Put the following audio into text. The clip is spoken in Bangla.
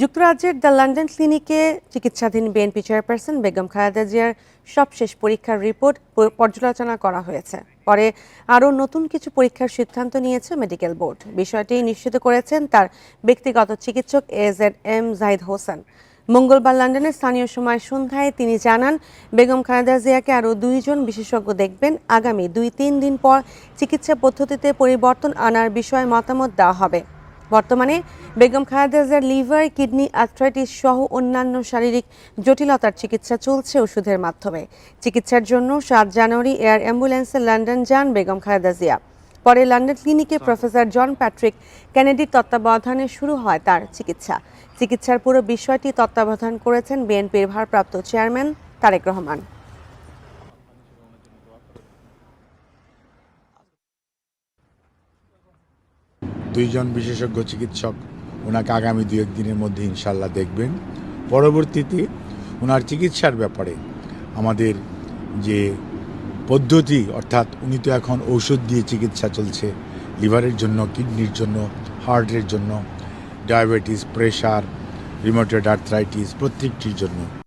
যুক্তরাজ্যের দ্য লন্ডন ক্লিনিকে চিকিৎসাধীন বিএনপি চেয়ারপারসন বেগম খালেদা জিয়ার সবশেষ পরীক্ষার রিপোর্ট পর্যালোচনা করা হয়েছে। পরে আরও নতুন কিছু পরীক্ষার সিদ্ধান্ত নিয়েছে মেডিকেল বোর্ড। বিষয়টি নিশ্চিত করেছেন তার ব্যক্তিগত চিকিৎসক এজেড এম জাহিদ হোসেন। মঙ্গলবার লন্ডনের স্থানীয় সময় সন্ধ্যায় তিনি জানান, বেগম খালেদা জিয়াকে আরও দুইজন বিশেষজ্ঞ দেখবেন। আগামী দুই তিন দিন পর চিকিৎসা পদ্ধতিতে পরিবর্তন আনার বিষয়ে মতামত দেওয়া হবে। বর্তমানে বেগম খালেদা জিয়ার লিভার কিডনি আর্থ্রাইটিস সহ অন্যান্য শারীরিক জটিলতার চিকিৎসা চলছে ওষুধের মাধ্যমে। চিকিৎসার জন্য সাত জানুয়ারি এয়ার অ্যাম্বুলেন্সে লন্ডন যান বেগম খালেদা জিয়া। পরে লন্ডন ক্লিনিকে প্রফেসর জন প্যাট্রিক কেনেডির তত্ত্বাবধানে শুরু হয় তার চিকিৎসা। চিকিৎসার পুরো বিষয়টি তত্ত্বাবধান করেছেন বিএনপির ভারপ্রাপ্ত চেয়ারম্যান তারেক রহমান। দুইজন বিশেষজ্ঞ চিকিৎসক ওনাকে আগামী দু একদিনের মধ্যে ইনশাল্লাহ দেখবেন। পরবর্তীতে ওনার চিকিৎসার ব্যাপারে আমাদের যে পদ্ধতি, অর্থাৎ উনি তো এখন ঔষধ দিয়ে চিকিৎসা চলছে, লিভারের জন্য, কিডনির জন্য, হার্টের জন্য, ডায়াবেটিস, প্রেশার, রিমোটেড আর্থ্রাইটিস প্রত্যেকটির জন্য।